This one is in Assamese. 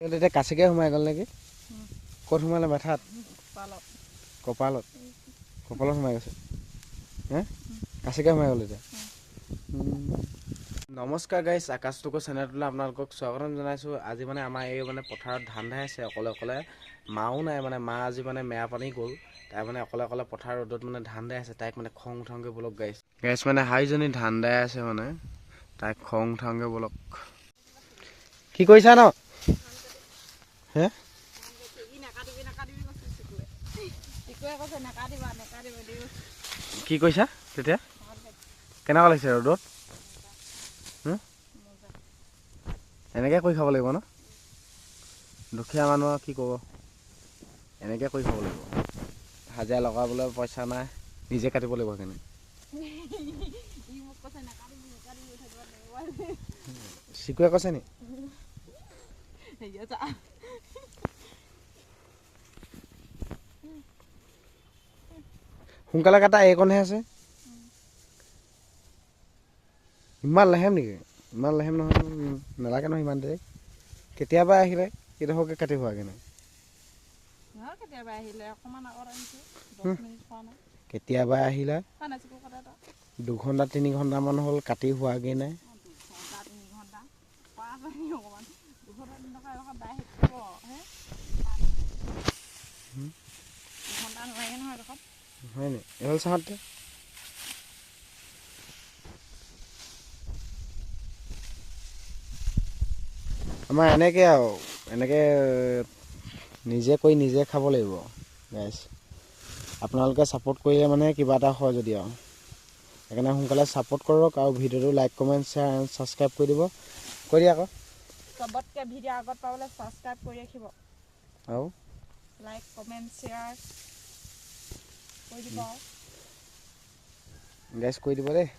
এতিয়া কাচিকে সোমাই গ'ল নেকি। ক'ত সোমালে মাথাত? পালত কপালত। কপালত সোমাই গৈছে। হে? কাচিকে সোমাই গ'ল এতিয়া। নমস্কাৰ গাইছ আকাশ টুকু চেনেলটোলৈ আপোনালোকক স্বাগতম জনাইছোঁ। আজি মানে আমাৰ এই মানে পথাৰত ধান দাই আছে। অকলে অকলে মাও নাই মানে মা আজি মানে মেৰা পানী গ'ল। তাই মানে অকলে অকলে পথাৰ ৰ'দত মানে ধান দাই আছে। তাইক মানে খং উঠাওঁগৈ বলক গাইছ গাইছ মানে হাইজনী ধান দাই আছে মানে। তাইক খং উঠাওঁগৈ বলক। কি কৰিছা ন হে ই নাকাটিবি নাকাটিবি কৈছে চিকুৱে চিকুৱে কৈছে নাকাটিবা নাকাটিবা কি কৈছা তেতিয়া? কেনেকুৱা লাগিছে ৰ'দত? এনেকৈ কৰি খাব লাগিব ন? দুখীয়া মানুহ কি ক'ব? এনেকৈ কৰি খাব লাগিব। হাজিৰা লগাবলৈ পইচা নাই নিজে কাটিব লাগিব সেইখিনি চিকুৱে কৈছে নি? সোনকালে কাটা এইকণহে আছে। ইমান লেহেম নেকি? ইমান লেহেম নহয় নালাগে নহয় ইমান দেৰি। কেতিয়াবা আহিলে কেইডোখৰকৈ কাটি হোৱাগৈ নাই। কেতিয়াবা আহিলে দুঘণ্টা তিনি ঘণ্টামান হ'ল কাটি হোৱাগৈ নাই। দুঘণ্টা নোৱাৰি নহয় হয় নি এহল চাহতে আমাৰ এনেকৈ আৰু এনেকৈ নিজে কৰি নিজে খাব লাগিব গাইছ আপোনালোকে ছাপোৰ্ট কৰিলে মানে কিবা এটা হয় যদি আৰু। সেইকাৰণে সোনকালে ছাপোৰ্ট কৰক আৰু ভিডিঅ'টো like comment share and subscribe কৰি দিব। কৰি দিয়া আকৌ। চবতকৈ ভিডিঅ' আগত পাবলৈ ছাবস্ক্ৰাইব কৰি ৰাখিব। আৰু? লাইক কমেণ্ট শ্বেয়াৰ কৰি দিব গাইছ কৰি দিব দেই।